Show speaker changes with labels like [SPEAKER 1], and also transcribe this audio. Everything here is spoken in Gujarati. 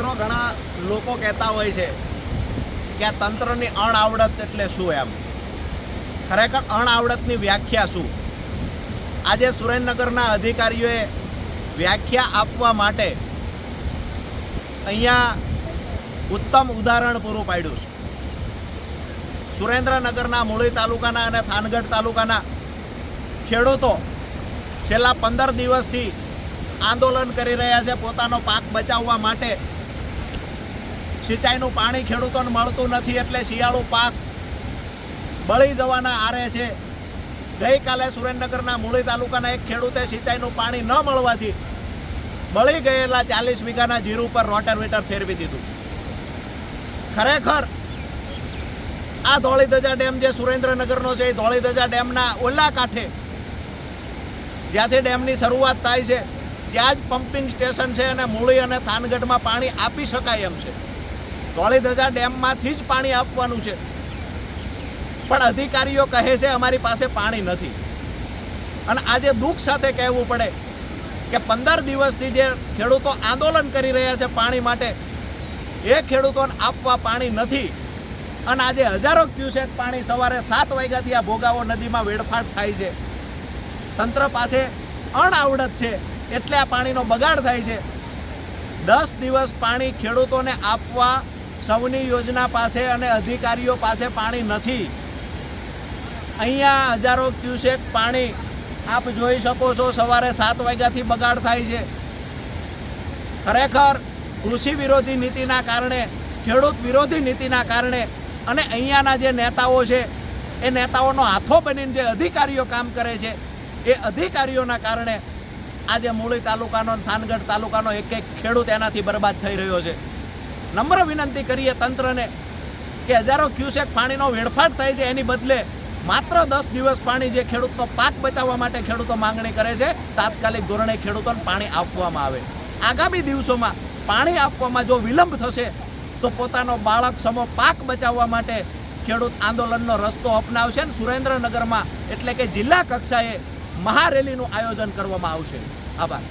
[SPEAKER 1] મિત્રો, ઘણા લોકો કહેતા હોય છે કે આ તંત્રની અણઆવડત એટલે શું એમ? ખરેખર અણઆવડતની વ્યાખ્યા શું? આજે સુરેન્દ્રનગરના અધિકારીઓએ વ્યાખ્યા આપવા માટે અહીંયા ઉત્તમ ઉદાહરણ પૂરું પાડ્યું છે. સુરેન્દ્રનગરના મૂળી તાલુકાના અને થાનગઢ તાલુકાના ખેડૂતો છેલ્લા પંદર દિવસથી આંદોલન કરી રહ્યા છે પોતાનો પાક બચાવવા માટે. સિંચાઈનું પાણી ખેડૂતોને મળતું નથી એટલે શિયાળુ પાક બળી જવાના આરે છે. ગઈકાલે સુરેન્દ્રનગરના મૂળી તાલુકાના એક ખેડૂતે સિંચાઈનું પાણી ન મળવાથી બળી ગયેલા ચાલીસ વીઘાના જીરું પર રોટરવીટર ફેરવી દીધું. ખરેખર આ ધોળીધજા ડેમ જે સુરેન્દ્રનગરનો છે, એ ધોળીધજા ડેમના ઓલા કાંઠે જ્યાંથી ડેમની શરૂઆત થાય છે, ત્યાં જ પમ્પિંગ સ્ટેશન છે અને મૂળી અને થાનગઢમાં પાણી આપી શકાય એમ છે. ધોળીધજા ડેમમાંથી જ પાણી આપવાનું છે. પણ અધિકારીઓ કહે છે અમારી પાસે પાણી નથી. અને આજે દુઃખ સાથે કહેવું પડે કે પંદર દિવસથી જે ખેડૂતો આંદોલન કરી રહ્યા છે પાણી માટે, એ ખેડૂતોને આપવા પાણી નથી. અને આજે હજારો ક્યુસેક પાણી સવારે સાત વાગ્યાથી આ ભોગાવો નદીમાં વેડફાટ થાય છે. તંત્ર પાસે અણઆવડત છે એટલે આ પાણીનો બગાડ થાય છે. દસ દિવસ પાણી ખેડૂતોને આપવા સૌની યોજના પાસે અને અધિકારીઓ પાસે પાણી નથી. અહીંયા હજારો ક્યુસેક પાણી આપ જોઈ શકો છો, સવારે સાત વાગ્યાથી બગાડ થાય છે. ખરેખર કૃષિ વિરોધી નીતિના કારણે, ખેડૂત વિરોધી નીતિના કારણે અને અહીંયાના જે નેતાઓ છે, એ નેતાઓનો હાથો બનીને જે અધિકારીઓ કામ કરે છે, એ અધિકારીઓના કારણે આજે મૂળી તાલુકાનો થાનગઢ તાલુકાનો એક એક ખેડૂત એનાથી બરબાદ થઈ રહ્યો છે. નમ્ર વિનંતી કરીએ તંત્રને કે હજારો ક્યુસેક પાણીનો વેડફાટ થાય છે. એની બદલે માત્ર દસ દિવસ પાણી જે ખેડૂતનો પાક બચાવવા માટે ખેડૂતો માંગણી કરે છે, તાત્કાલિક ધોરણે ખેડૂતોને પાણી આપવામાં આવે. આગામી દિવસોમાં પાણી આપવામાં જો વિલંબ થશે, તો પોતાનો બાળક સમો પાક બચાવવા માટે ખેડૂત આંદોલનનો રસ્તો અપનાવશે અને સુરેન્દ્રનગરમાં એટલે કે જિલ્લા કક્ષાએ મહારેલીનું આયોજન કરવામાં આવશે. આભાર.